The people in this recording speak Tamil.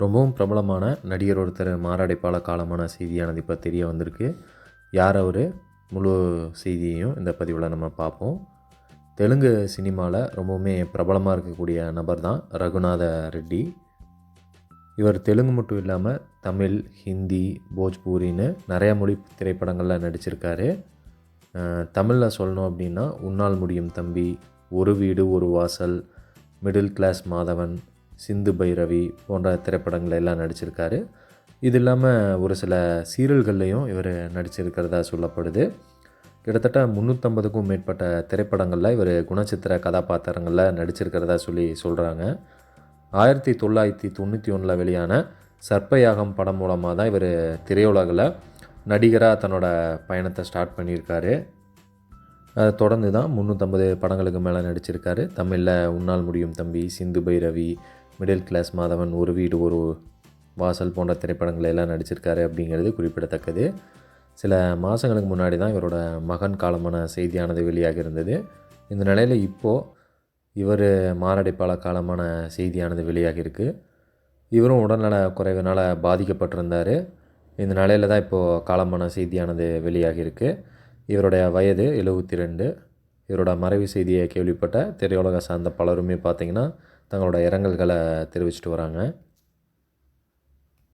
ரொம்பவும் பிரபலமான நடிகர் ஒருத்தர் மாரடைப்பால் காலமான செய்தியானது இப்போ தெரிய வந்திருக்கு. யார் அவர்? முழு செய்தியையும் இந்த பதிவில் நம்ம பார்ப்போம். தெலுங்கு சினிமாவில் ரொம்பவுமே பிரபலமாக இருக்கக்கூடிய நபர் தான் ரகுநாத ரெட்டி. இவர் தெலுங்கு மட்டும் இல்லாமல் தமிழ் ஹிந்தி போஜ்பூரின்னு நிறையா மொழி திரைப்படங்களில் நடிச்சிருக்காரு. தமிழில் சொல்லணும் அப்படின்னா உன்னால் முடியும் தம்பி ஒரு வீடு ஒரு வாசல் மிடில் கிளாஸ் மாதவன் சிந்து பைரவி போன்ற திரைப்படங்கள் எல்லாம் நடிச்சிருக்காரு. இது இல்லாமல் ஒரு சில சீரியல்கள்லையும் இவர் நடிச்சிருக்கிறதா சொல்லப்படுது. கிட்டத்தட்ட முந்நூற்றம்பதுக்கும் மேற்பட்ட திரைப்படங்களில் இவர் குணச்சித்திர கதாபாத்திரங்களில் நடிச்சிருக்கிறதா சொல்லி சொல்கிறாங்க ஆயிரத்தி தொள்ளாயிரத்தி தொண்ணூற்றி ஒன்றில் வெளியான சர்ப்பயாகம் படம் மூலமாக தான் இவர் திரையுலகில் நடிகராக தன்னோட பயணத்தை ஸ்டார்ட் பண்ணியிருக்காரு. அதை தொடர்ந்து தான் முந்நூற்றம்பது படங்களுக்கு மேலே நடிச்சிருக்காரு. தமிழில் உன்னால் முடியும் தம்பி சிந்து பைரவி மிடில் கிளாஸ் மாதவன் ஒரு வீடு ஒரு வாசல் போன்ற திரைப்படங்கள் எல்லாம் நடிச்சிருக்காரு அப்படிங்கிறது குறிப்பிடத்தக்கது. சில மாதங்களுக்கு முன்னாடி தான் இவரோட மகன் காலமான செய்தியானது வெளியாக இருந்தது. இந்த நிலையில் இப்போது இவர் மாரடைப்பாள காலமான செய்தியானது வெளியாகி இருக்குது இவரும் உடல்நல குறைவினால் பாதிக்கப்பட்டிருந்தார். இந்த நிலையில் தான் இப்போது காலமான செய்தியானது வெளியாகி இருக்குது இவருடைய வயது எழுபத்தி ரெண்டு. இவரோட மறைவு செய்தியை கேள்விப்பட்ட திரையுலக சார்ந்த பலருமே பார்த்திங்கன்னா தங்களோட இரங்கல்களை தெரிவிச்சிட்டு வராங்க.